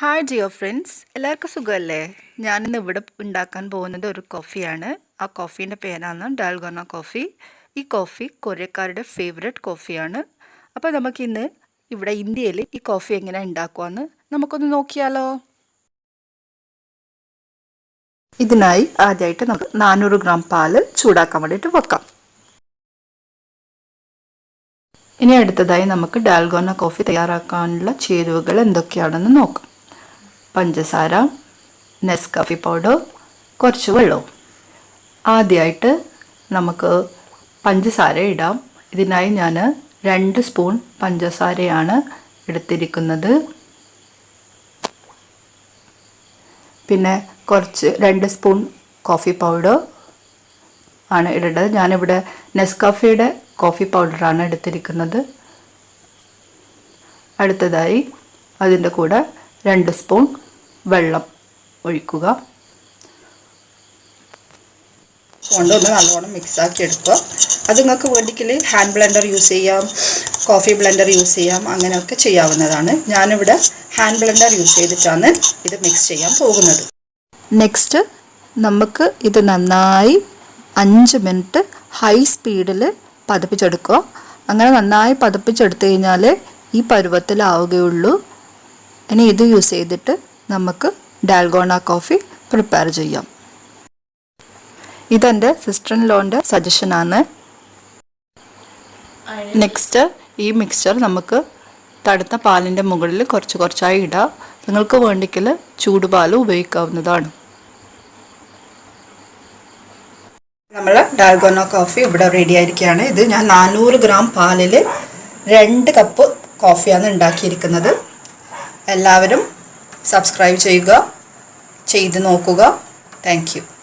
Hi Jio friends എല്ലാവർക്കും സുഖമല്ലേ? ഞാനിന്ന് ഇവിടെ ഉണ്ടാക്കാൻ പോകുന്നത് ഒരു കോഫിയാണ് ആ കോഫീന്റെ പേരാണ് ഡാൽഗോണ കോഫി ഈ കോഫി കൊറിയക്കാരുടെ ഫേവററ്റ് കോഫിയാണ് അപ്പോൾ നമുക്കിന്ന് ഇവിടെ ഇന്ത്യയിൽ ഈ കോഫി എങ്ങനെ ഉണ്ടാക്കുമെന്ന് നമുക്കൊന്ന് നോക്കിയാലോ. ഇതിനായി ആദ്യമായിട്ട് നമുക്ക് നാനൂറ് ഗ്രാം പാൽ ചൂടാക്കാൻ വേണ്ടിയിട്ട് വെക്കാം. ഇനി അടുത്തതായി നമുക്ക് ഡാൽഗോണ കോഫി തയ്യാറാക്കാനുള്ള ചേരുവകൾ എന്തൊക്കെയാണെന്ന് നോക്കാം. പഞ്ചസാര നെസ്കഫി പൗഡർ കുറച്ച് വെള്ളവും. ആദ്യമായിട്ട് നമുക്ക് പഞ്ചസാര ഇടാം. ഇതിനായി ഞാൻ രണ്ട് സ്പൂൺ പഞ്ചസാരയാണ് എടുത്തിരിക്കുന്നത്. പിന്നെ കുറച്ച് രണ്ട് സ്പൂൺ കോഫി പൗഡർ ആണ് ഇടേണ്ടത്. ഞാനിവിടെ നെസ്കാഫിയുടെ കോഫി പൗഡറാണ് എടുത്തിരിക്കുന്നത്. അടുത്തതായി അതിന്റെ കൂടെ രണ്ട് സ്പൂൺ വെള്ളം ഒഴിക്കുക. കൊണ്ടൊന്ന് നല്ലോണം മിക്സാക്കി എടുക്കുക. അത് നിങ്ങൾക്ക് വേണ്ടിക്കൽ ഹാൻഡ് ബ്ലെൻഡർ യൂസ് ചെയ്യാം കോഫി ബ്ലെൻഡർ യൂസ് ചെയ്യാം അങ്ങനെയൊക്കെ ചെയ്യാവുന്നതാണ്. ഞാനിവിടെ ഹാൻഡ് ബ്ലെൻഡർ യൂസ് ചെയ്തിട്ടാണ് ഇത് മിക്സ് ചെയ്യാൻ പോകുന്നത്. നെക്സ്റ്റ് നമുക്ക് ഇത് നന്നായി അഞ്ച് മിനിറ്റ് ഹൈ സ്പീഡിൽ പതപ്പിച്ചെടുക്കുക. അങ്ങനെ നന്നായി പതപ്പിച്ചെടുത്തു കഴിഞ്ഞാൽ ഈ പരുവത്തിലാവുകയുള്ളൂ. ഇനി ഇത് യൂസ് ചെയ്തിട്ട് നമുക്ക് ഡാൽഗോണ കോഫി പ്രിപ്പയർ ചെയ്യാം. ഇതെന്റെ സിസ്റ്റർ ലോന്റെ സജഷനാണ് നെക്സ്റ്റ് ഈ മിക്സ്ചർ നമുക്ക് തടുത്ത പാലിന്റെ മുകളിൽ കുറച്ച് കുറച്ചായി ഇടാം. നിങ്ങൾക്ക് വേണ്ടിക്കൽ ചൂടുപാൽ ഉപയോഗിക്കാവുന്നതാണ്. നമ്മൾ ഡാൽഗോണ കോഫി ഇവിടെ റെഡി ആയിരിക്കുകയാണ്. ഇത് ഞാൻ നാനൂറ് ഗ്രാം പാലിൽ രണ്ട് കപ്പ് കോഫിയാണ് ഉണ്ടാക്കിയിരിക്കുന്നത്. എല്ലാവരും സബ്സ്ക്രൈബ് ചെയ്യുക ചെയ്ത് നോക്കുക. താങ്ക്